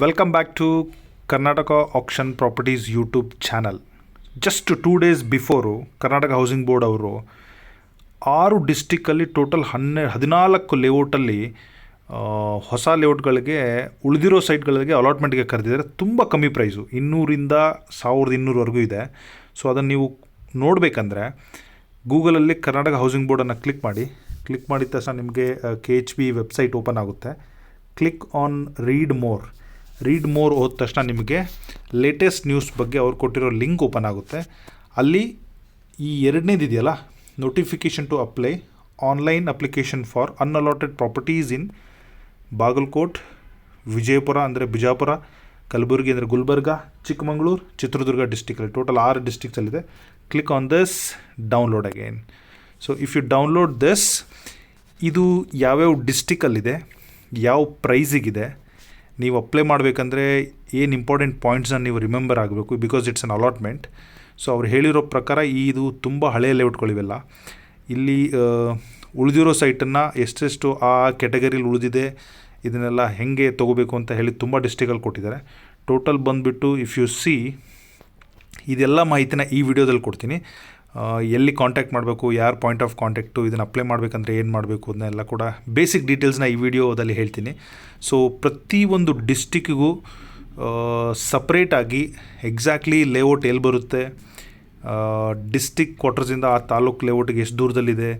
Welcome back to Karnataka action properties YouTube channel just two days before Karnataka housing board ಅವರು ಆರು ಡಿಸ್ಟಿಕ್ಕಲ್ಲಿ total ಹನ್ನೆ ಹದಿನಾಲ್ಕು ಲೇಔಟಲ್ಲಿ ಹೊಸ ಲೇಔಟ್ಗಳಿಗೆ ಉಳಿದಿರೋ ಸೈಟ್ಗಳಿಗೆ ಅಲಾಟ್ಮೆಂಟ್ಗೆ ಕರೆದಿದ್ದಾರೆ. ತುಂಬ ಕಮ್ಮಿ ಪ್ರೈಸು ಇನ್ನೂರಿಂದ ಸಾವಿರದ ಇನ್ನೂರವರೆಗೂ ಇದೆ. ಸೊ ಅದನ್ನು ನೀವು ನೋಡಬೇಕಂದ್ರೆ ಗೂಗಲಲ್ಲಿ ಕರ್ನಾಟಕ ಹೌಸಿಂಗ್ ಬೋರ್ಡನ್ನು ಕ್ಲಿಕ್ ಮಾಡಿ. ಕ್ಲಿಕ್ ಮಾಡಿದ ತಕ್ಷಣ ನಿಮಗೆ K H B website open ಆಗುತ್ತೆ. Click on read more read more ಹೋದ ತಕ್ಷಣ ನಿಮಗೆ ಲೇಟೆಸ್ಟ್ ನ್ಯೂಸ್ ಬಗ್ಗೆ ಅವ್ರು ಕೊಟ್ಟಿರೋ ಲಿಂಕ್ ಓಪನ್ ಆಗುತ್ತೆ. ಅಲ್ಲಿ ಈ ಎರಡನೇದಿದೆಯಲ್ಲ notification to apply online application for unallotted properties in Bagalkot, Vijayapura ಅಂದರೆ ಬಿಜಾಪುರ, ಕಲಬುರಗಿ ಅಂದರೆ ಗುಲ್ಬರ್ಗ, ಚಿಕ್ಕಮಗಳೂರು, ಚಿತ್ರದುರ್ಗ ಡಿಸ್ಟಿಕಲ್ಲಿ ಟೋಟಲ್ ಆರು ಡಿಸ್ಟಿಕ್ಸಲ್ಲಿದೆ click on this download again so if you download this ಇದು ಯಾವ್ಯಾವ ಡಿಸ್ಟಿಕಲ್ಲಿದೆ ಯಾವ ಪ್ರೈಸಿಗಿದೆ ನೀವು ಅಪ್ಲೈ ಮಾಡಬೇಕಂದ್ರೆ ಏನು ಇಂಪಾರ್ಟೆಂಟ್ ಪಾಯಿಂಟ್ಸ್ನ ನೀವು ರಿಮೆಂಬರ್ ಆಗಬೇಕು because it's an allotment so ಅವ್ರು ಹೇಳಿರೋ ಪ್ರಕಾರ ಈ ಇದು ತುಂಬ ಹಳೆಯ ಲೇಔಟ್ಗಳಿವೆಲ್ಲ ಇಲ್ಲಿ ಉಳಿದಿರೋ ಸೈಟನ್ನು ಎಷ್ಟೆಷ್ಟು ಆ ಕೆಟಗರಿಲಿ ಉಳಿದಿದೆ, ಇದನ್ನೆಲ್ಲ ಹೆಂಗೆ ತೊಗೋಬೇಕು ಅಂತ ಹೇಳಿ ತುಂಬ ಡಿಸ್ಟಿಕಲ್ಲಿ ಕೊಟ್ಟಿದ್ದಾರೆ. ಟೋಟಲ್ ಬಂದುಬಿಟ್ಟು ಇಫ್ ಯು ಸಿ ಇದೆಲ್ಲ ಮಾಹಿತಿನ ಈ ವಿಡಿಯೋದಲ್ಲಿ ಕೊಡ್ತೀನಿ. ಎಲ್ಲಿ ಕಾಂಟ್ಯಾಕ್ಟ್ ಮಾಡಬೇಕು, ಯಾರು ಪಾಯಿಂಟ್ ಆಫ್ ಕಾಂಟ್ಯಾಕ್ಟು ಇದನ್ನು ಅಪ್ಲೈ ಮಾಡಬೇಕಂದ್ರೆ ಏನು ಮಾಡಬೇಕು ಅದನ್ನೆಲ್ಲ ಕೂಡ ಬೇಸಿಕ್ ಡೀಟೇಲ್ಸ್ನ ಈ ವಿಡಿಯೋದಲ್ಲಿ ಹೇಳ್ತೀನಿ. ಸೊ ಪ್ರತಿಯೊಂದು ಡಿಸ್ಟಿಕ್ಕಿಗೂ ಸಪ್ರೇಟಾಗಿ ಎಕ್ಸಾಕ್ಟ್ಲಿ ಲೇಔಟ್ ಎಲ್ಲಿ ಬರುತ್ತೆ ಡಿಸ್ಟಿಕ್ ಕ್ವಾರ್ಟರ್ಸಿಂದ ಆ ತಾಲೂಕು ಲೇಔಟ್ಗೆ ಎಷ್ಟು ದೂರದಲ್ಲಿದೆ,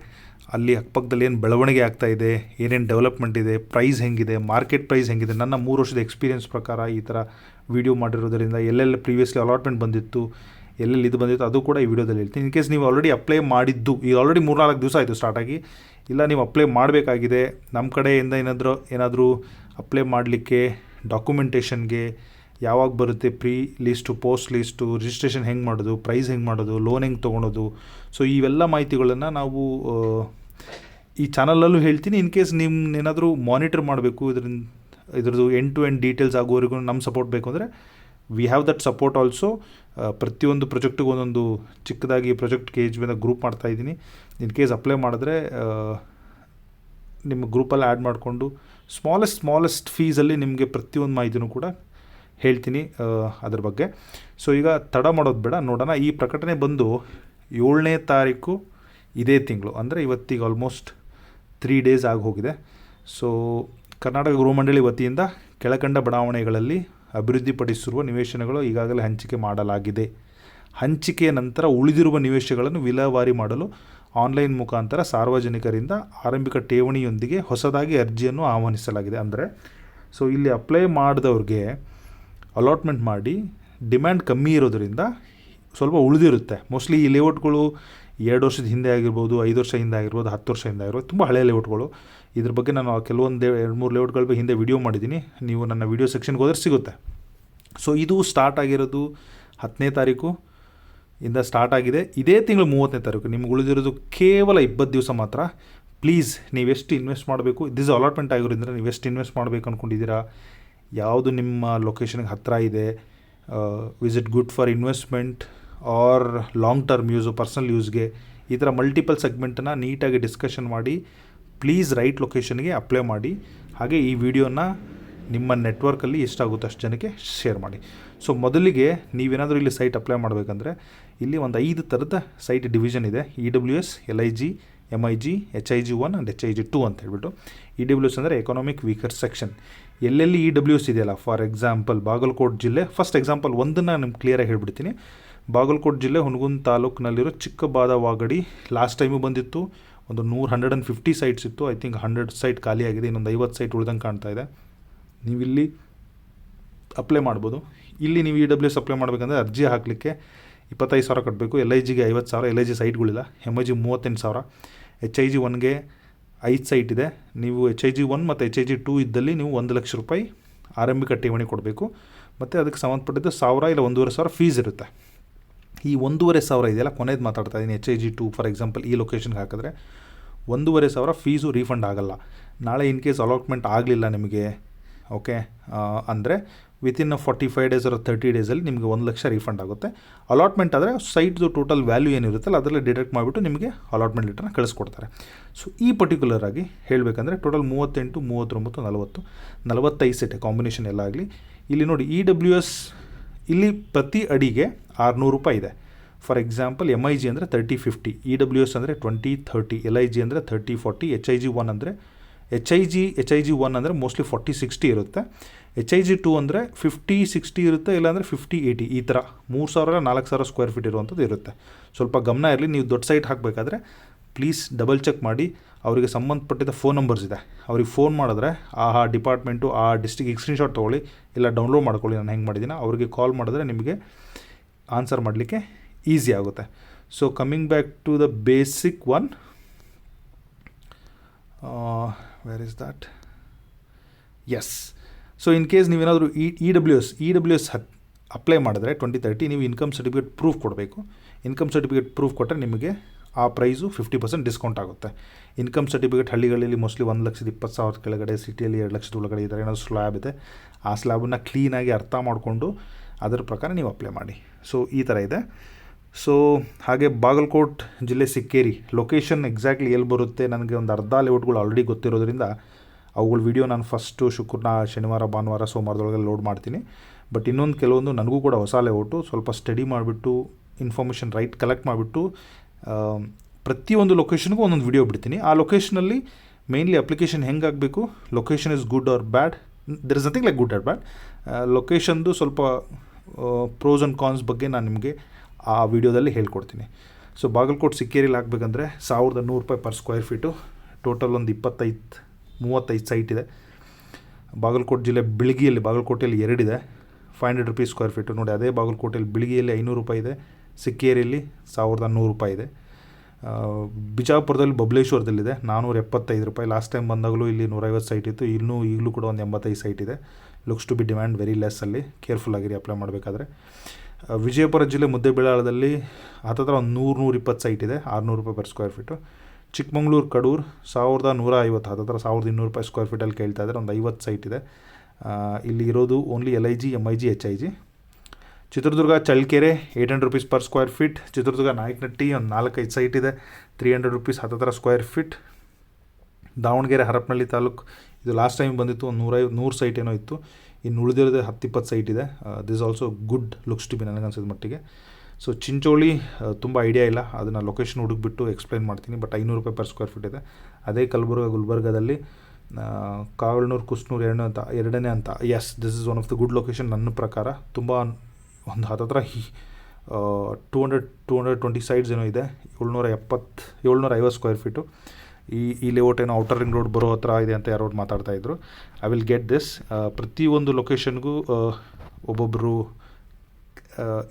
ಅಲ್ಲಿ ಅಕ್ಕಪಕ್ಕದಲ್ಲಿ ಏನು ಬೆಳವಣಿಗೆ ಆಗ್ತಾ ಇದೆ, ಏನೇನು ಡೆವಲಪ್ಮೆಂಟ್ ಇದೆ ಪ್ರೈಸ್ ಹೆಂಗಿದೆ ಮಾರ್ಕೆಟ್ ಪ್ರೈಸ್ ಹೆಂಗಿದೆ, ನನ್ನ ಮೂರು ವರ್ಷದ ಎಕ್ಸ್ಪೀರಿಯನ್ಸ್ ಪ್ರಕಾರ ಈ ಥರ ವಿಡಿಯೋ ಮಾಡಿರೋದರಿಂದ ಎಲ್ಲೆಲ್ಲಿ ಪ್ರೀವಿಯಸ್ಲಿ ಅಲಾಟ್ಮೆಂಟ್ ಬಂದಿತ್ತು. ಎಲ್ಲೆಲ್ಲಿ ಇದು ಬಂದಿತ್ತು ಅದು ಕೂಡ ಈ ವಿಡಿಯೋದಲ್ಲಿ ಹೇಳ್ತೀನಿ. ಇನ್ ಕೇಸ್ ನೀವು ಆಲ್ರೆಡಿ ಅಪ್ಲೈ ಮಾಡಿದ್ದು, ಈಗ ಆಲ್ರೆಡಿ ಮೂರ್ನಾಲ್ಕು ದಿವಸ ಆಯಿತು ಸ್ಟಾರ್ಟಾಗಿ ಇಲ್ಲ ನೀವು ಅಪ್ಲೈ ಮಾಡಬೇಕಾಗಿದೆ ನಮ್ಮ ಕಡೆಯಿಂದ ಏನಾದರೂ ಏನಾದರೂ ಅಪ್ಲೈ ಮಾಡಲಿಕ್ಕೆ ಡಾಕ್ಯುಮೆಂಟೇಷನ್ಗೆ ಯಾವಾಗ ಬರುತ್ತೆ pre list post list registration ಹೆಂಗೆ ಮಾಡೋದು ಪ್ರೈಸ್ ಹೆಂಗೆ ಮಾಡೋದು ಲೋನ್ ಹೆಂಗೆ ತೊಗೊಳೋದು. ಸೊ ಇವೆಲ್ಲ ಮಾಹಿತಿಗಳನ್ನು ನಾವು ಈ ಚಾನಲಲ್ಲೂ ಹೇಳ್ತೀನಿ. ಇನ್ ಕೇಸ್ ನಿಮ್ಮ ಏನಾದರೂ ಮಾನಿಟರ್ ಮಾಡಬೇಕು, ಇದರಿಂದ, ಇದ್ರದ್ದು ಎಂಡ್ ಟು ಎಂಡ್ ಡೀಟೇಲ್ಸ್ ಆಗೋವರೆಗೂ ನಮ್ಮ ಸಪೋರ್ಟ್ ಬೇಕು ಅಂದರೆ we have that support also ಪ್ರತಿಯೊಂದು ಪ್ರೊಜೆಕ್ಟಿಗೂ ಒಂದೊಂದು ಚಿಕ್ಕದಾಗಿ ಪ್ರೊಜೆಕ್ಟ್ ಕೆ ಎಚ್ ಬಿನ ಗ್ರೂಪ್ ಮಾಡ್ತಾ ಇದ್ದೀನಿ. ಇನ್ ಕೇಸ್ ಅಪ್ಲೈ ಮಾಡಿದ್ರೆ ನಿಮ್ಮ ಗ್ರೂಪಲ್ಲಿ ಆ್ಯಡ್ ಮಾಡಿಕೊಂಡು ಸ್ಮಾಲೆಸ್ಟ್ ಸ್ಮಾಲೆಸ್ಟ್ ಫೀಸಲ್ಲಿ ನಿಮಗೆ ಪ್ರತಿಯೊಂದು ಮಾಹಿತಿನೂ ಕೂಡ ಹೇಳ್ತೀನಿ ಅದ್ರ ಬಗ್ಗೆ. ಸೊ, ಈಗ ತಡ ಮಾಡೋದು ಬೇಡ. ನೋಡೋಣ, ಈ ಪ್ರಕಟಣೆ ಬಂದು ಏಳನೇ ತಾರೀಕು ಇದೇ ತಿಂಗಳು, ಅಂದರೆ ಇವತ್ತಿಗೆ ಆಲ್ಮೋಸ್ಟ್ ತ್ರೀ ಡೇಸ್ ಆಗಿ ಹೋಗಿದೆ. ಸೊ ಕರ್ನಾಟಕ ಗೃಹ ಮಂಡಳಿ ವತಿಯಿಂದ ಕೆಳಕಂಡ ಬಡಾವಣೆಗಳಲ್ಲಿ ಅಭಿವೃದ್ಧಿಪಡಿಸಿರುವ ನಿವೇಶನಗಳು ಈಗಾಗಲೇ ಹಂಚಿಕೆ ಮಾಡಲಾಗಿದೆ. ಹಂಚಿಕೆಯ ನಂತರ ಉಳಿದಿರುವ ನಿವೇಶಗಳನ್ನು ವಿಲೇವಾರಿ ಮಾಡಲು ಆನ್ಲೈನ್ ಮುಖಾಂತರ ಸಾರ್ವಜನಿಕರಿಂದ ಆರಂಭಿಕ ಠೇವಣಿಯೊಂದಿಗೆ ಹೊಸದಾಗಿ ಅರ್ಜಿಯನ್ನು ಆಹ್ವಾನಿಸಲಾಗಿದೆ. ಅಂದರೆ ಸೊ ಇಲ್ಲಿ ಅಪ್ಲೈ ಮಾಡಿದವ್ರಿಗೆ ಅಲಾಟ್ಮೆಂಟ್ ಮಾಡಿ ಡಿಮ್ಯಾಂಡ್ ಕಮ್ಮಿ ಇರೋದರಿಂದ ಸ್ವಲ್ಪ ಉಳಿದಿರುತ್ತೆ. ಮೋಸ್ಟ್ಲಿ ಈ ಲೇಔಟ್ಗಳು ಎರಡು ವರ್ಷದ ಹಿಂದೆ ಆಗಿರ್ಬೋದು, ಐದು ವರ್ಷ ಹಿಂದೆ ಆಗಿರ್ಬೋದು, ಹತ್ತು ವರ್ಷ ಹಿಂದೆ ಆಗಿರ್ಬೋದು, ತುಂಬ ಹಳೆಯ ಲೇಔಟ್ಗಳು ಇದ್ರ ಬಗ್ಗೆ ನಾನು ಕೆಲವೊಂದು ಎರಡು ಮೂರು ಲೇಔಟ್ಗಳ ಬಗ್ಗೆ ಹಿಂದೆ ವಿಡಿಯೋ ಮಾಡಿದ್ದೀನಿ ನೀವು ನನ್ನ ವಿಡಿಯೋ ಸೆಕ್ಷನ್ಗೆ ಹೋದ್ರೆ ಸಿಗುತ್ತೆ. ಸೊ ಇದು ಸ್ಟಾರ್ಟ್ ಆಗಿರೋದು ಹತ್ತನೇ ತಾರೀಕು ಇಂದ ಸ್ಟಾರ್ಟ್ ಆಗಿದೆ. ಇದೇ ತಿಂಗಳು ಮೂವತ್ತನೇ ತಾರೀಕು. ನಿಮ್ಗೆ ಉಳಿದಿರೋದು ಕೇವಲ ಇಪ್ಪತ್ತು ದಿವಸ ಮಾತ್ರ. ಪ್ಲೀಸ್ ನೀವೆಷ್ಟು ಇನ್ವೆಸ್ಟ್ ಮಾಡಬೇಕು? ದಿಸ್ ಅಲಾಟ್ಮೆಂಟ್ ಆಗಿರೋದ್ರಿಂದ ನೀವು ಎಷ್ಟು ಇನ್ವೆಸ್ಟ್ ಮಾಡಬೇಕು ಅಂದ್ಕೊಂಡಿದ್ದೀರಾ ಯಾವುದು ನಿಮ್ಮ ಲೊಕೇಶನ್ಗೆ ಹತ್ತಿರ ಇದೆ? Is it good for investment or long term use personal ಯೂಸ್ಗೆ ಈ ಥರ ಮಲ್ಟಿಪಲ್ ಸೆಗ್ಮೆಂಟನ್ನು ನೀಟಾಗಿ ಡಿಸ್ಕಷನ್ ಮಾಡಿ ಪ್ಲೀಸ್ ರೈಟ್ ಲೊಕೇಶನ್ಗೆ ಅಪ್ಲೈ ಮಾಡಿ. ಹಾಗೆ ಈ ವಿಡಿಯೋನ ನಿಮ್ಮ ನೆಟ್ವರ್ಕಲ್ಲಿ ಎಷ್ಟಾಗುತ್ತೆ ಅಷ್ಟು ಜನಕ್ಕೆ ಶೇರ್ ಮಾಡಿ. ಸೊ ಮೊದಲಿಗೆ ನೀವೇನಾದರೂ ಇಲ್ಲಿ ಸೈಟ್ ಅಪ್ಲೈ ಮಾಡಬೇಕಂದ್ರೆ, ಇಲ್ಲಿ ಒಂದು ಐದು ಥರದ ಸೈಟ್ ಡಿವಿಷನ್ ಇದೆ. E W S L I G M I G H I G one and H I G two ಅಂತ ಹೇಳ್ಬಿಟ್ಟು. ಇ ಡಬ್ಲ್ಯೂ ಎಸ್ ಅಂದರೆ ಎಕನಾಮಿಕ್ ವೀಕರ್ ಸೆಕ್ಷನ್ ಎಲ್ಲೆಲ್ಲಿ ಇ ಡಬ್ಲ್ಯೂ ಎಸ್ ಇದೆಯಲ್ಲ? ಫಾರ್ ಎಕ್ಸಾಂಪಲ್ ಬಾಗಲಕೋಟ್ ಜಿಲ್ಲೆ. First example ಒಂದನ್ನು ನಿಮ್ಗೆ ಕ್ಲಿಯರಾಗಿ ಹೇಳ್ಬಿಡ್ತೀನಿ. ಬಾಗಲಕೋಟ್ ಜಿಲ್ಲೆ ಹುನಗುಂದ ತಾಲೂಕಿನಲ್ಲಿರೋ ಚಿಕ್ಕಬಾದವಾಗಡಿ ಲಾಸ್ಟ್ ಟೈಮು ಬಂದಿತ್ತು. ಒಂದು ನೂರು ಹಂಡ್ರೆಡ್ ಆ್ಯಂಡ್ ಫಿಫ್ಟಿ ಸೈಟ್ಸ್ ಇತ್ತು. ಐ ಥಿಂಕ್ ಹಂಡ್ರೆಡ್ ಸೈಟ್ ಖಾಲಿಯಾಗಿದೆ ಇನ್ನೊಂದು ಐವತ್ತು ಸೈಟ್ ಉಳ್ದಂಗೆ ಕಾಣ್ತಾ ಇದೆ. ನೀವಿಲ್ಲಿ ಅಪ್ಲೈ ಮಾಡ್ಬೋದು. ಇಲ್ಲಿ ನೀವು ಇ ಡಬ್ಲ್ಯೂ ಎಸ್ ಅಪ್ಲೈ ಮಾಡಬೇಕಂದ್ರೆ ಅರ್ಜಿ ಹಾಕಲಿಕ್ಕೆ ಇಪ್ಪತ್ತೈದು ಸಾವಿರ ಕಟ್ಟಬೇಕು ಎಲ್ ಐ ಜಿಗೆ ಐವತ್ತು ಸಾವಿರ. ಎಲ್ ಐ ಜಿ ಸೈಟ್ಗಳಿಲ್ಲ ಎಂ ಐ ಜಿ ಮೂವತ್ತೆಂಟು ಸಾವಿರ. ಎಚ್ ಐ ಜಿ ಒನ್ಗೆ ಐದು ಸೈಟ್ ಇದೆ. ನೀವು ಎಚ್ ಐ ಜಿ ಒನ್ ಮತ್ತು ಎಚ್ ಐ ಜಿ ಟೂ ಇದ್ದಲ್ಲಿ ನೀವು ಒಂದು ಲಕ್ಷ ರೂಪಾಯಿ ಆರಂಭಿಕ ಠೇವಣಿ ಕೊಡಬೇಕು. ಮತ್ತು ಅದಕ್ಕೆ ಸಂಬಂಧಪಟ್ಟಿದ್ದು ಸಾವಿರ ಇಲ್ಲ, ಒಂದೂವರೆ ಸಾವಿರ ಫೀಸ್ ಇರುತ್ತೆ. ಈ ಒಂದೂವರೆ ಸಾವಿರ ಇದೆಯಲ್ಲ, ಕೊನೆದು ಮಾತಾಡ್ತಾ ಇದ್ದೀನಿ H I G two for example ಈ ಲೊಕೇಶನ್ಗೆ ಹಾಕಿದ್ರೆ ಒಂದೂವರೆ ಸಾವಿರ ಫೀಸು ರೀಫಂಡ್ ಆಗಲ್ಲ. ನಾಳೆ ಇನ್ ಕೇಸ್ ಅಲಾಟ್ಮೆಂಟ್ ಆಗಲಿಲ್ಲ ನಿಮಗೆ ಓಕೆ ಅಂದರೆ within forty five days or thirty ಡೇಸಲ್ಲಿ ನಿಮಗೆ ಒಂದು ಲಕ್ಷ ರೀಫಂಡ್ ಆಗುತ್ತೆ. ಅಲಾಟ್ಮೆಂಟ್ ಆದರೆ ಸೈಟ್ದು ಟೋಟಲ್ ವ್ಯಾಲ್ಯೂ ಏನಿರುತ್ತಲ್ಲ, ಅದರಲ್ಲಿ ಡಿಡಕ್ಟ್ ಮಾಡಿಬಿಟ್ಟು ನಿಮಗೆ ಅಲಾಟ್ಮೆಂಟ್ ಲೆಟರ್ನ ಕಳಿಸ್ಕೊಡ್ತಾರೆ. ಸೊ ಈ ಪರ್ಟಿಕ್ಯುಲರ್ ಆಗಿ ಹೇಳಬೇಕಂದ್ರೆ ಟೋಟಲ್ ಮೂವತ್ತೆಂಟು, ಮೂವತ್ತೊಂಬತ್ತು, ನಲವತ್ತು, ನಲವತ್ತೈದು ಸೆಟ್ ಕಾಂಬಿನೇಷನ್ ಎಲ್ಲ ಆಗಲಿ. ಇಲ್ಲಿ ನೋಡಿ ಇ ಡಬ್ಲ್ಯೂ ಎಸ್ ಇಲ್ಲಿ ಪ್ರತಿ ಅಡಿಗೆ ಆರುನೂರು ರೂಪಾಯಿ ಇದೆ. For example M I G ಅಂದರೆ thirty fifty E W S ಅಂದರೆ twenty thirty L I G ಅಂದರೆ thirty forty H I G one ಅಂದರೆ H I G H I G one ಅಂದರೆ ಮೋಸ್ಟ್ಲಿ ಫಾರ್ಟಿ ಸಿಕ್ಸ್ಟಿ ಇರುತ್ತೆ. H I G two ಅಂದರೆ fifty sixty ಇರುತ್ತೆ, ಇಲ್ಲಾಂದರೆ fifty eighty ಈ ಥರ ಮೂರು ಸಾವಿರ, ನಾಲ್ಕು ಸಾವಿರ ಸ್ಕ್ವೇರ್ ಫೀಟ್ ಇರುವಂಥದ್ದು ಇರುತ್ತೆ. ಸ್ವಲ್ಪ ಗಮನ ಇರಲಿ, ನೀವು ದೊಡ್ಡ ಸೈಟ್ ಹಾಕಬೇಕಾದ್ರೆ ಪ್ಲೀಸ್ ಡಬಲ್ ಚೆಕ್ ಮಾಡಿ. ಅವರಿಗೆ ಸಂಬಂಧಪಟ್ಟಿದ್ದ ಫೋನ್ ನಂಬರ್ಸ್ ಇದೆ. ಅವ್ರಿಗೆ ಫೋನ್ ಮಾಡಿದ್ರೆ ಆ ಆ ಡಿಪಾರ್ಟ್ಮೆಂಟು ಆ ಡಿಸ್ಟಿಕ್ ಸ್ಕ್ರೀನ್ಶಾಟ್ ತೊಗೊಳ್ಳಿ, ಇಲ್ಲ ಡೌನ್ಲೋಡ್ ಮಾಡ್ಕೊಳ್ಳಿ, ನಾನು ಹೆಂಗೆ ಮಾಡಿದ್ದೀನಿ. ಅವರಿಗೆ ಕಾಲ್ ಮಾಡಿದ್ರೆ ನಿಮಗೆ ಆನ್ಸರ್ ಮಾಡಲಿಕ್ಕೆ ಈಸಿ ಆಗುತ್ತೆ. So coming back to the basic one where is that yes so in case ನೀವೇನಾದರೂ E E W S E W S ಹತ್ ಅಪ್ಲೈ ಮಾಡಿದ್ರೆ ಟ್ವೆಂಟಿ ತರ್ಟಿ ನೀವು ಇನ್ಕಮ್ ಸರ್ಟಿಫಿಕೇಟ್ ಪ್ರೂಫ್ ಕೊಡಬೇಕು. ಇನ್ಕಮ್ ಸರ್ಟಿಫಿಕೇಟ್ ಪ್ರೂಫ್ ಕೊಟ್ಟರೆ ನಿಮಗೆ ಆ price fifty percent discount ಆಗುತ್ತೆ. Income certificate ಹಳ್ಳಿಗಳಲ್ಲಿ ಮೋಸ್ಟ್ಲಿ ಒಂದು ಲಕ್ಷದ ಇಪ್ಪತ್ತು ಸಾವಿರದ ಕೆಳಗಡೆ ಸಿಟಿಯಲ್ಲಿ ಎರಡು ಲಕ್ಷದ ಒಳಗಡೆ ಇದ್ದಾರೆ ಏನಾದರೂ ಸ್ಲ್ಯಾಬ್ ಇದೆ, ಆ ಸ್ಲ್ಯಾಬನ್ನು ಕ್ಲೀನಾಗಿ ಅರ್ಥ ಮಾಡಿಕೊಂಡು ಅದರ ಪ್ರಕಾರ ನೀವು ಅಪ್ಲೈ ಮಾಡಿ. ಸೊ ಈ ಥರ ಇದೆ. ಸೊ ಹಾಗೆ ಬಾಗಲಕೋಟ್ ಜಿಲ್ಲೆ ಸಿಕ್ಕೇರಿ ಲೊಕೇಶನ್ ಎಕ್ಸಾಕ್ಟ್ಲಿ ಎಲ್ಲಿ ಬರುತ್ತೆ? ನನಗೆ ಒಂದು ಅರ್ಧ ಲೇಔಟ್ಗಳು ಆಲ್ರೆಡಿ ಗೊತ್ತಿರೋದ್ರಿಂದ ಅವುಗಳ ವಿಡಿಯೋ ನಾನು ಫಸ್ಟು ಶುಕ್ರನ ಶನಿವಾರ, ಭಾನುವಾರ, ಸೋಮವಾರದೊಳಗೆ ಲೋಡ್ ಮಾಡ್ತೀನಿ. ಬಟ್ ಇನ್ನೊಂದು ಕೆಲವೊಂದು ನನಗೂ ಕೂಡ ಹೊಸ ಲೇಔಟು ಸ್ವಲ್ಪ ಸ್ಟಡಿ ಮಾಡಿಬಿಟ್ಟು ಇನ್ಫಾರ್ಮೇಷನ್ ರೈಟ್ ಕಲೆಕ್ಟ್ ಮಾಡಿಬಿಟ್ಟು ಪ್ರತಿಯೊಂದು ಲೊಕೇಶನ್ಗೂ ಒಂದೊಂದು ವಿಡಿಯೋ ಬಿಡ್ತೀನಿ. ಆ ಲೊಕೇಶನಲ್ಲಿ ಮೇಯ್ನ್ಲಿ ಅಪ್ಲಿಕೇಶನ್ ಹೆಂಗೆ ಆಗಬೇಕು? Location is good or bad there is nothing like good or bad ಲೊಕೇಶನ್ದು ಸ್ವಲ್ಪ ಪ್ರೋಸ್ ಆ್ಯಂಡ್ ಕಾನ್ಸ್ ಬಗ್ಗೆ ನಾನು ನಿಮಗೆ ಆ ವಿಡಿಯೋದಲ್ಲಿ ಹೇಳ್ಕೊಡ್ತೀನಿ. ಸೊ ಬಾಗಲಕೋಟೆ ಸಿಕ್ಕೇರಿಲಿ ಹಾಕಬೇಕಂದ್ರೆ ಸಾವಿರದ ನೂರು ರೂಪಾಯಿ ಪರ್ ಸ್ಕ್ವೇರ್ ಫೀಟು ಟೋಟಲ್ ಒಂದು ಇಪ್ಪತ್ತೈದು, ಮೂವತ್ತೈದು ಸೈಟ್ ಇದೆ. ಬಾಗಲಕೋಟೆ ಜಿಲ್ಲೆ ಬಿಳಿಗಿಯಲ್ಲಿ, ಬಾಗಲಕೋಟೆಯಲ್ಲಿ ಎರಡಿದೆ. Five hundred rupees square feet ನೋಡಿ, ಅದೇ ಬಾಗಲಕೋಟೆಯಲ್ಲಿ ಬಿಳಿಗಿಯಲ್ಲಿ ಐನೂರು ರೂಪಾಯಿ ಇದೆ. ಸಿಕ್ಕೇರಿಯಲ್ಲಿ ಸಾವಿರದ ನೂರು ರೂಪಾಯಿ ಇದೆ. ಬಿಜಾಪುರದಲ್ಲಿ ಬಬ್ಲೇಶ್ವರದಲ್ಲಿದೆ. ನಾನ್ನೂರ ಎಪ್ಪತ್ತೈದು ರೂಪಾಯಿ. ಲಾಸ್ಟ್ ಟೈಮ್ ಬಂದಾಗಲೂ ಇಲ್ಲಿ ನೂರೈವತ್ತು ಸೈಟ್ ಇತ್ತು. ಇನ್ನೂ ಈಗಲೂ ಕೂಡ ಒಂದು ಎಂಬತ್ತೈದು ಸೈಟ್ ಇದೆ. Looks to be demand very less ಅಲ್ಲಿ. ಕೇರ್ಫುಲ್ ಆಗಿರಿ ಅಪ್ಲೈ ಮಾಡಬೇಕಾದ್ರೆ. ವಿಜಯಪುರ ಜಿಲ್ಲೆ ಮುದ್ದೆಬಿಳಾಳದಲ್ಲಿ ಹತ್ತತ್ರ ಒಂದು ನೂರು ನೂರ ಇಪ್ಪತ್ತು ಸೈಟ್ ಇದೆ. ಆರುನೂರು ರೂಪಾಯಿ per square feet Chikmagalur, Kadur, ಸಾವಿರದ ನೂರ ಐವತ್ತು. ಹತ್ತತ್ರ ಸಾವಿರದ ಇನ್ನೂರು ರೂಪಾಯಿ ಸ್ಕ್ವೇರ್ ಫೀಟಲ್ಲಿ ಕೇಳ್ತಾ ಇದ್ದಾರೆ. ಒಂದು ಐವತ್ತು ಸೈಟ್ ಇದೆ. ಇಲ್ಲಿ ಇರೋದು only L I G M I G H I G Chitradurga Challakere eight hundred rupees per square feet Chitradurga Nayakanahatti ಒಂದು ನಾಲ್ಕೈದು ಸೈಟ್ ಇದೆ ತ್ರೀ ಹಂಡ್ರೆಡ್ ರುಪೀಸ್ ಹತ್ತತ್ರ ಸ್ಕ್ವೇರ್ ಫೀಟ್ ದಾವಣಗೆರೆ ಹರಪನಹಳ್ಳಿ ತಾಲೂಕು, ಇದು ಲಾಸ್ಟ್ ಟೈಮ್ ಬಂದಿತ್ತು ಒಂದು ನೂರೈವ ನೂರು ಸೈಟ್ ಏನೋ ಇತ್ತು. ಇನ್ನು ಉಳಿದಿರೋದು ಹತ್ತಿಪ್ಪತ್ತು ಸೈಟ್ ಇದೆ. This also good looks to be ನನಗನ್ಸಿದ ಮಟ್ಟಿಗೆ. ಸೊ ಚಿಂಚೋಳಿ ತುಂಬ ಐಡಿಯಾ ಇಲ್ಲ. ಅದನ್ನು ಲೊಕೇಶನ್ ಹುಡುಕ್ಬಿಟ್ಟು ಎಕ್ಸ್ಪ್ಲೈನ್ ಮಾಡ್ತೀನಿ. ಬಟ್ ಐನೂರು ರೂಪಾಯಿ ಪರ್ ಸ್ಕ್ವೇರ್ ಫೀಟ್ ಇದೆ. ಅದೇ ಕಲಬುರ್ಗ, ಗುಲ್ಬರ್ಗದಲ್ಲಿ ಕಾವಲ್ನೂರು, ಕುಸ್ನೂರು ಎರಡನೇ ಅಂತ ಎರಡನೇ ಅಂತ. Yes this is one of the good location ನನ್ನ ಪ್ರಕಾರ. ತುಂಬ ಒಂದು ಹತ್ತತ್ರ two hundred two hundred twenty sites ಏನೋ ಇದೆ. ಏಳ್ನೂರ ಎಪ್ಪತ್ತು ಏಳ್ನೂರ ಐವತ್ತು ಸ್ಕ್ವೇರ್ ಫೀಟು ಈ ಈ ಲೇಔಟ್ ಏನೋ ಔಟರ್ ರಿಂಗ್ ರೋಡ್ ಬರೋ ಹತ್ರ ಇದೆ ಅಂತ ಯಾರೋ ಮಾತಾಡ್ತಾ ಇದ್ರು. ಐ ವಿಲ್ ಗೆಟ್ ದಿಸ್ ಪ್ರತಿಯೊಂದು ಲೊಕೇಶನ್ಗೂ ಒಬ್ಬೊಬ್ಬರು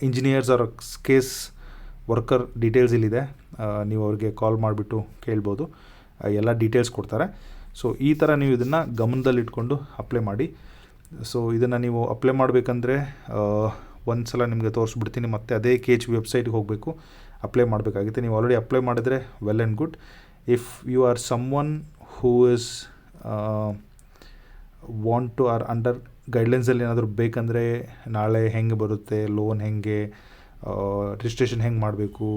engineers or case worker details ಇಲ್ಲಿದೆ. ನೀವು ಅವ್ರಿಗೆ ಕಾಲ್ ಮಾಡಿಬಿಟ್ಟು ಕೇಳ್ಬೋದು. ಎಲ್ಲ ಡೀಟೇಲ್ಸ್ ಕೊಡ್ತಾರೆ. ಸೊ ಈ ಥರ ನೀವು ಇದನ್ನು ಗಮನದಲ್ಲಿಟ್ಕೊಂಡು ಅಪ್ಲೈ ಮಾಡಿ. ಸೊ ಇದನ್ನು ನೀವು ಅಪ್ಲೈ ಮಾಡಬೇಕಂದ್ರೆ ಒಂದು ಸಲ ನಿಮಗೆ ತೋರಿಸ್ಬಿಡ್ತೀನಿ, ಮತ್ತು ಅದೇ ಕೆ ಎಚ್ ವೆಬ್ಸೈಟ್ಗೆ ಹೋಗಬೇಕು. ಅಪ್ಲೈ ಮಾಡಬೇಕಾಗುತ್ತೆ. ನೀವು ಆಲ್ರೆಡಿ ಅಪ್ಲೈ ಮಾಡಿದರೆ well and good if you are someone who is want to or under ಗೈಡ್ಲೈನ್ಸಲ್ಲಿ ಏನಾದರೂ ಬೇಕಂದರೆ ನಾಳೆ ಹೆಂಗೆ ಬರುತ್ತೆ ಲೋನ್ ಹೆಂಗೆ ರಿಜಿಸ್ಟ್ರೇಷನ್ ಹೆಂಗೆ ಮಾಡಬೇಕು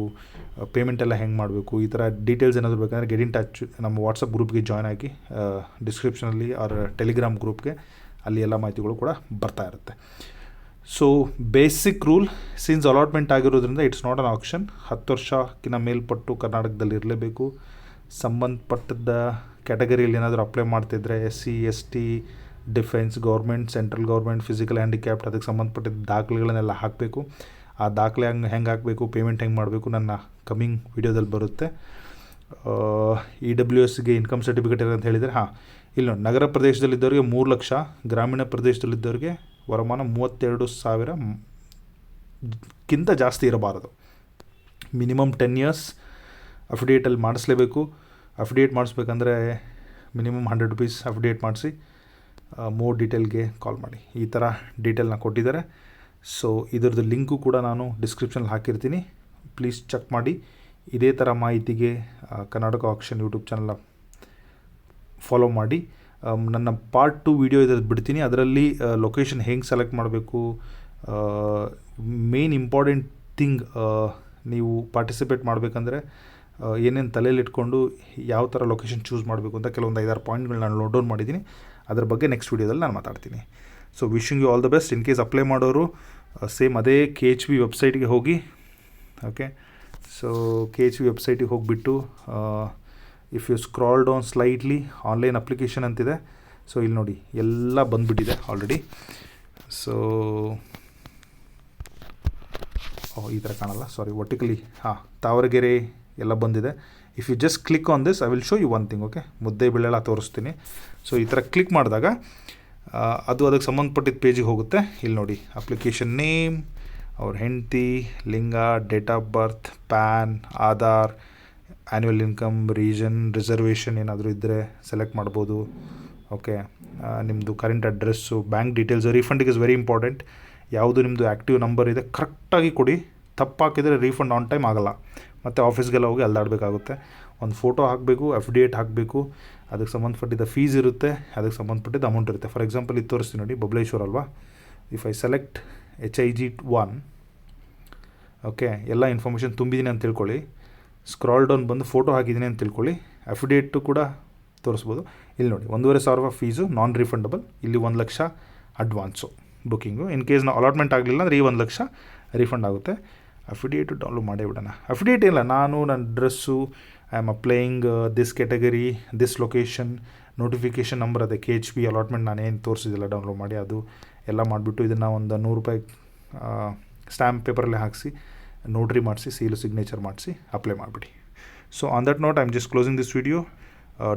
ಪೇಮೆಂಟ್ ಎಲ್ಲ ಹೆಂಗೆ ಮಾಡಬೇಕು, ಈ ಥರ ಡೀಟೇಲ್ಸ್ ಏನಾದರೂ ಬೇಕಂದರೆ ಗೆಟ್ ಇನ್ ಟಚ್ ನಮ್ಮ ವಾಟ್ಸಪ್ ಗ್ರೂಪ್ಗೆ ಜಾಯ್ನ್ ಆಗಿ ಡಿಸ್ಕ್ರಿಪ್ಷನಲ್ಲಿ ಆರ್ ಟೆಲಿಗ್ರಾಮ್ ಗ್ರೂಪ್ಗೆ ಅಲ್ಲಿ ಎಲ್ಲ ಮಾಹಿತಿಗಳು ಕೂಡ ಬರ್ತಾ ಇರುತ್ತೆ. So basic rule since allotment ಆಗಿರೋದ್ರಿಂದ ಇಟ್ಸ್ ನಾಟ್ ಅನ್ ಆಪ್ಷನ್ ಹತ್ತು ವರ್ಷಕ್ಕಿಂತ ಮೇಲ್ಪಟ್ಟು ಕರ್ನಾಟಕದಲ್ಲಿ ಇರಲೇಬೇಕು. ಸಂಬಂಧಪಟ್ಟದ ಕ್ಯಾಟಗರಿಯಲ್ಲಿ ಏನಾದರೂ ಅಪ್ಲೈ ಮಾಡ್ತಿದ್ರೆ S C S T defence government central government physical handicap ಅದಕ್ಕೆ ಸಂಬಂಧಪಟ್ಟಿದ್ದ ದಾಖಲೆಗಳನ್ನೆಲ್ಲ ಹಾಕಬೇಕು. ಆ ದಾಖಲೆ ಹಂಗೆ, ಹೆಂಗೆ ಹಾಕಬೇಕು ಪೇಮೆಂಟ್ ಹೆಂಗೆ ಮಾಡಬೇಕು ನನ್ನ ಕಮ್ಮಿಂಗ್ ವಿಡಿಯೋದಲ್ಲಿ ಬರುತ್ತೆ. ಇ ಡಬ್ಲ್ಯೂ ಎಸ್ಗೆ ಇನ್ಕಮ್ ಸರ್ಟಿಫಿಕೇಟ್ ಅಂತ ಹೇಳಿದರೆ, ಹಾಂ, ಇಲ್ಲ ನಗರ ಪ್ರದೇಶದಲ್ಲಿದ್ದವರಿಗೆ ಮೂರು ಲಕ್ಷ, ಗ್ರಾಮೀಣ ಪ್ರದೇಶದಲ್ಲಿದ್ದವರಿಗೆ ವರಮಾನ ಮೂವತ್ತೆರಡು ಸಾವಿರ ಕ್ಕಿಂತ ಜಾಸ್ತಿ ಇರಬಾರದು. ಮಿನಿಮಮ್ ಟೆನ್ ಇಯರ್ಸ್ ಅಫಿಡೇಟಲ್ಲಿ ಮಾಡಿಸ್ಲೇಬೇಕು. ಅಫಿಡೇಟ್ ಮಾಡಿಸ್ಬೇಕಂದ್ರೆ ಮಿನಿಮಮ್ ಹಂಡ್ರೆಡ್ ರುಪೀಸ್ ಅಫಿಡೇಟ್ ಮಾಡಿಸಿ ಮೋರ್ ಡೀಟೇಲ್ಗೆ ಕಾಲ್ ಮಾಡಿ. ಈ ಥರ ಡೀಟೇಲ್ನ ಕೊಟ್ಟಿದ್ದಾರೆ. ಸೊ ಇದರದ್ದು ಲಿಂಕು ಕೂಡ ನಾನು ಡಿಸ್ಕ್ರಿಪ್ಷನಲ್ಲಿ ಹಾಕಿರ್ತೀನಿ. ಪ್ಲೀಸ್ ಚೆಕ್ ಮಾಡಿ. ಇದೇ ಥರ ಮಾಹಿತಿಗೆ ಕರ್ನಾಟಕ ಆಕ್ಷನ್ ಯೂಟ್ಯೂಬ್ ಚಾನಲ್ನ ಫಾಲೋ ಮಾಡಿ. ನನ್ನ ಪಾರ್ಟ್ ಟು ವೀಡಿಯೋ ಇದ್ರದ್ದು ಬಿಡ್ತೀನಿ. ಅದರಲ್ಲಿ ಲೊಕೇಶನ್ ಹೆಂಗೆ ಸೆಲೆಕ್ಟ್ ಮಾಡಬೇಕು ಮೇನ್ ಇಂಪಾರ್ಟೆಂಟ್ ಥಿಂಗ್ ನೀವು ಪಾರ್ಟಿಸಿಪೇಟ್ ಮಾಡಬೇಕಂದ್ರೆ ಏನೇನು ತಲೆಯಲ್ಲಿ ಇಟ್ಕೊಂಡು ಯಾವ ಥರ ಲೊಕೇಶನ್ ಚೂಸ್ ಮಾಡಬೇಕು ಅಂತ ಕೆಲವೊಂದು ಐದಾರು ಪಾಯಿಂಟ್ಗಳು ನಾನು ನೋಟ್ ಡೌನ್ ಮಾಡಿದ್ದೀನಿ. ಅದ್ರ ಬಗ್ಗೆ ನೆಕ್ಸ್ಟ್ ವೀಡಿಯೋದಲ್ಲಿ ನಾನು ಮಾತಾಡ್ತೀನಿ. So wishing you all the best in case apply ಮಾಡೋರು ಸೇಮ್ ಅದೇ ಕೆ ಎಚ್ ವಿ ವೆಬ್ಸೈಟ್ಗೆ ಹೋಗಿ okay so K H V ವೆಬ್ಸೈಟಿಗೆ ಹೋಗಿಬಿಟ್ಟು if you scroll down slightly online application ಅಂತಿದೆ. ಸೊ ಇಲ್ಲಿ ನೋಡಿ, ಎಲ್ಲ ಬಂದುಬಿಟ್ಟಿದೆ ಆಲ್ರೆಡಿ ಸೊ ಓ, ಈ ಥರ ಕಾಣಲ್ಲ. ಸಾರಿ ವರ್ಟಿಕಲಿ ಹಾಂ ತಾವರಗೆರೆ ಎಲ್ಲ ಬಂದಿದೆ. If you just click on this I will show you one thing okay ಮುದ್ದೆ ಬೆಳೆಲ್ಲ ತೋರಿಸ್ತೀನಿ. ಸೊ ಈ ಥರ ಕ್ಲಿಕ್ ಮಾಡಿದಾಗ ಅದು ಅದಕ್ಕೆ ಸಂಬಂಧಪಟ್ಟಿದ್ದ ಪೇಜಿಗೆ ಹೋಗುತ್ತೆ. ಇಲ್ಲಿ ನೋಡಿ ಅಪ್ಲಿಕೇಶನ್ ನೇಮ್ ಅವ್ರ ಹೆಂಡತಿ, ಲಿಂಗ date of birth PAN Aadhaar annual income region reservation ಏನಾದರೂ ಇದ್ದರೆ ಸೆಲೆಕ್ಟ್ ಮಾಡ್ಬೋದು. ಓಕೆ ನಿಮ್ಮದು ಕರೆಂಟ್ ಅಡ್ರೆಸ್ಸು ಬ್ಯಾಂಕ್ ಡೀಟೇಲ್ಸು ರೀಫಂಡಿಗೆ ಇಸ್ ವೆರಿ ಇಂಪಾರ್ಟೆಂಟ್ ಯಾವುದು ನಿಮ್ಮದು ಆ್ಯಕ್ಟಿವ್ ನಂಬರ್ ಇದೆ ಕರೆಕ್ಟಾಗಿ ಕೊಡಿ. ತಪ್ಪಾಕಿದರೆ ರೀಫಂಡ್ ಆನ್ ಟೈಮ್ ಆಗಲ್ಲ. ಮತ್ತು ಆಫೀಸ್ಗೆಲ್ಲ ಹೋಗಿ ಅಲ್ದಾಡಬೇಕಾಗುತ್ತೆ. ಒಂದು ಫೋಟೋ ಹಾಕಬೇಕು ಎಫ್ ಡಿ ಏಟ್ ಹಾಕಬೇಕು. ಅದಕ್ಕೆ ಸಂಬಂಧಪಟ್ಟಿದ್ದ ಫೀಸ್ ಇರುತ್ತೆ, ಅದಕ್ಕೆ ಸಂಬಂಧಪಟ್ಟಿದ್ದ ಅಮೌಂಟ್ ಇರುತ್ತೆ. ಫಾರ್ ಎಕ್ಸಾಂಪಲ್ ಇದು ತೋರಿಸ್ತೀನಿ ನೋಡಿ ಬಬ್ಲೇಶ್ವರ್ ಅಲ್ವಾ? If I select H I G one okay ಎಲ್ಲ ಇನ್ಫಾರ್ಮೇಷನ್ ತುಂಬಿದ್ದೀನಿ ಅಂತ ತಿಳ್ಕೊಳ್ಳಿ. ಸ್ಕ್ರಾಲ್ ಡೌನ್ ಬಂದು ಫೋಟೋ ಹಾಕಿದ್ದೀನಿ ಅಂತ ತಿಳ್ಕೊಳ್ಳಿ. ಅಫಿಡೇಟು ಕೂಡ ತೋರಿಸ್ಬೋದು. ಇಲ್ಲಿ ನೋಡಿ, ಒಂದೂವರೆ ಸಾವಿರ ರೂಪಾಯಿ ಫೀಸು ನಾನ್ ರಿಫಂಡಬಲ್ ಇಲ್ಲಿ ಒಂದು lakh advance booking in case ನಾವು ಅಲಾಟ್ಮೆಂಟ್ ಆಗಲಿಲ್ಲ ಅಂದರೆ ಈ ಒಂದು ಲಕ್ಷ ರೀಫಂಡ್ ಆಗುತ್ತೆ. ಅಫಿಡೇಟು ಡೌನ್ಲೋಡ್ ಮಾಡೇ ಬಿಡೋಣ. ಅಫಿಡೇಟ್ ಇಲ್ಲ. ನಾನು ನನ್ನ address I am applying this category this location notification number ಅದೇ ಕೆ ಎಚ್ ಪಿ ಅಲಾಟ್ಮೆಂಟ್ ನಾನೇನು ತೋರಿಸಿದ್ದಿಲ್ಲ ಡೌನ್ಲೋಡ್ ಮಾಡಿ, ಅದು ಎಲ್ಲ ಮಾಡಿಬಿಟ್ಟು ಇದನ್ನು ಒಂದು ನೂರು ರೂಪಾಯಿ ಸ್ಟ್ಯಾಂಪ್ ಪೇಪರಲ್ಲೇ ಹಾಕಿಸಿ. ನೋಟ್ರಿ ಮಾಡಿಸಿ ಸೀಲು ಸಿಗ್ನೇಚರ್ ಮಾಡಿಸಿ ಅಪ್ಲೈ ಮಾಡಿಬಿಡಿ. So on that note I am just closing this video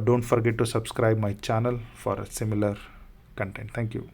don't forget to subscribe my channel for similar content thank you